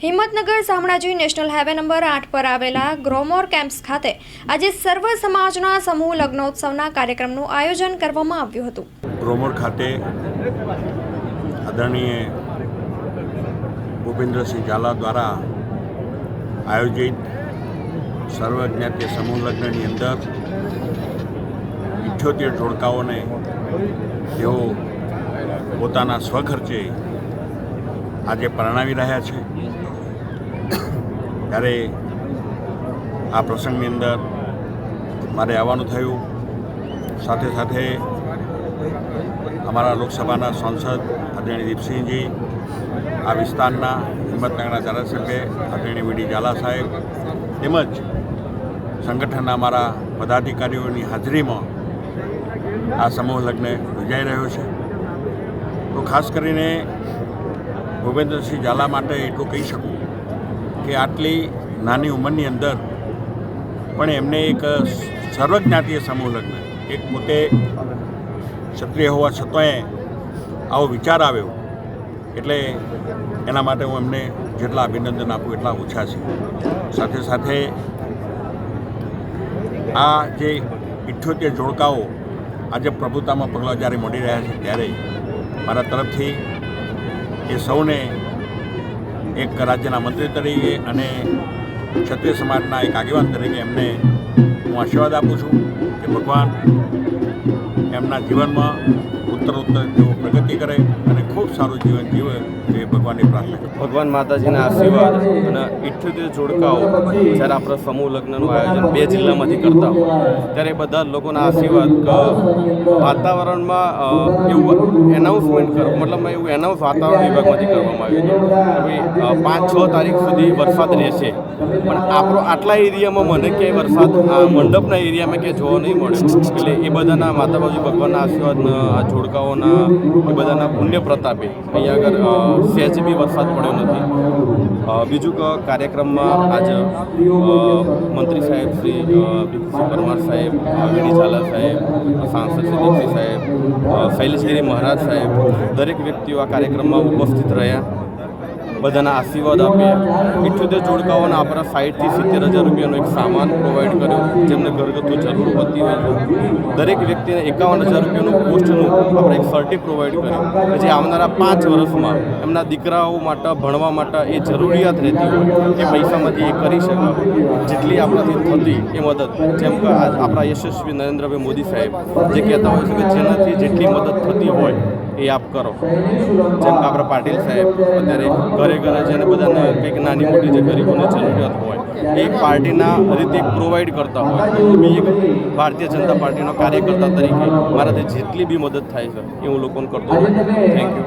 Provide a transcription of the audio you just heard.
Himmatnagar Shamlaji national highway number આઠ પર આવેલા ગ્રોમોર કેમ્પ્સ ખાતે આજે સર્વ સમાજના સમૂહ લગ્નોત્સવના કાર્યક્રમનું આયોજન કરવામાં આવ્યું હતું. ગ્રોમોર ખાતે આદરણીય ભૂપેન્દ્રસિંહ ઝાલા દ્વારા આયોજિત સર્વ સર્વજ્ઞાતીય સમૂહ લગ્નની અંદર ઇઠ્યોતેર જોડકાઓને તેઓ પોતાના સ્વખર્ચે આજે પરણાવી રહ્યા છે. ત્યારે આ પ્રસંગની અંદર મારે આવવાનું થયું. સાથે સાથે અમારા લોકસભાના સાંસદ આદરણીય દીપસિંહજી, આ વિસ્તારના હિંમતનગરના ધારાસભ્ય આદરણીય વીડી ઝાલા સાહેબ તેમજ સંગઠનના અમારા પદાધિકારીઓની હાજરીમાં આ સમૂહ લગ્ન યોજાઈ રહ્યો છે. તો ખાસ કરીને ભૂપેન્દ્રસિંહ ઝાલા માટે એટલું કહી શકું કે આટલી નાની ઉંમરની અંદર પણ એમને એક સર્વજ્ઞાતીય સમૂહ એક પોતે ક્ષત્રિય હોવા છતાંય આવો વિચાર આવ્યો. એટલે એના માટે હું એમને જેટલા અભિનંદન આપું એટલા ઓછા છે. સાથે સાથે આ જે ઇઠ્યોતેર જોડકાઓ આજે પ્રભુતામાં પગલાં જ્યારે મળી રહ્યા છે ત્યારે મારા તરફથી એ સૌને એક રાજ્યના મંત્રી તરીકે અને ક્ષત્રિય સમાજના એક આગેવાન તરીકે એમને હું આશીર્વાદ આપું છું કે ભગવાન એમના જીવનમાં ઉત્તર ઉત્તર તેઓ પ્રગતિ કરે અને ખૂબ સારું જીવન જીવે એ ભગવાનની પ્રાર્થના ભગવાન માતાજીના આશીર્વાદ અને ઇઠ્યોતેર જોડકાઓ જ્યારે આપણે સમૂહ લગ્નનું આયોજન બે જિલ્લામાંથી કરતા હોય, ત્યારે બધા લોકોના આશીર્વાદ વાતાવરણમાં એવું એનાઉન્સમેન્ટ કરવું મતલબ એવું એનાઉન્સ વાતાવરણ વિભાગમાંથી કરવામાં આવ્યું ભાઈ પાંચ, છ તારીખ સુધી વરસાદ રહેશે. પણ આપણો આટલા એરિયામાં મને ક્યાંય વરસાદ, આ મંડપના એરિયામાં ક્યાંય જોવા નહીં મળે. એટલે એ બધાના માતા બાજુ ભગવાનના આશીર્વાદ આ જોડકાઓના એ બધાના પુણ્ય પ્રતાપે અહીંયા આગળ સહેજ બી વરસાદ પડ્યો નથી. બીજું કે, કાર્યક્રમમાં આજ મંત્રી સાહેબ શ્રી પરમાર સાહેબ ઝાલા સાહેબ, સાંસદ શ્રી દીપસિંહ સાહેબ શૈલેષગીરી મહારાજ સાહેબ, દરેક વ્યક્તિઓ આ કાર્યક્રમમાં ઉપસ્થિત રહ્યા. બધાના આશીર્વાદ આપ્યા ઇઠ્યોતેર જોડકાઓના આપણા સાઠથી સિત્તેર હજાર રૂપિયાનો એક સામાન પ્રોવાઈડ કર્યો. જેમને ઘરગથ્થુ જરૂર હોતી હોય દરેક વ્યક્તિને એકાવન હજાર રૂપિયાનું પોસ્ટનું આપણે એક સર્ટી પ્રોવાઈડ કર્યું. પછી આવનારા પાંચ વર્ષમાં એમના દીકરાઓ માટે, ભણવા માટે એ જરૂરિયાત રહેતી હોય એ પૈસામાંથી એ કરી શકે જેટલી આપણાથી થતી એ મદદ. જેમ કે આજ આપણા યશસ્વી નરેન્દ્રભાઈ મોદી સાહેબ જે કહેતા હોય છે કે જેનાથી જેટલી મદદ થતી હોય એ આપ કરો. જેમ કે આપણા પાટીલ સાહેબ, અત્યારે ઘરે ઘરે જેને બધાને કંઈક નાની મોટી જે ગરીબોને જરૂરિયાત હોય, એ પાર્ટીના રીતે પ્રોવાઈડ કરતા હોય. બી એક ભારતીય જનતા પાર્ટીનો કાર્યકર્તા તરીકે મારાથી જેટલી બી મદદ થાય છે, એ હું લોકોને કરતો થેન્ક યુ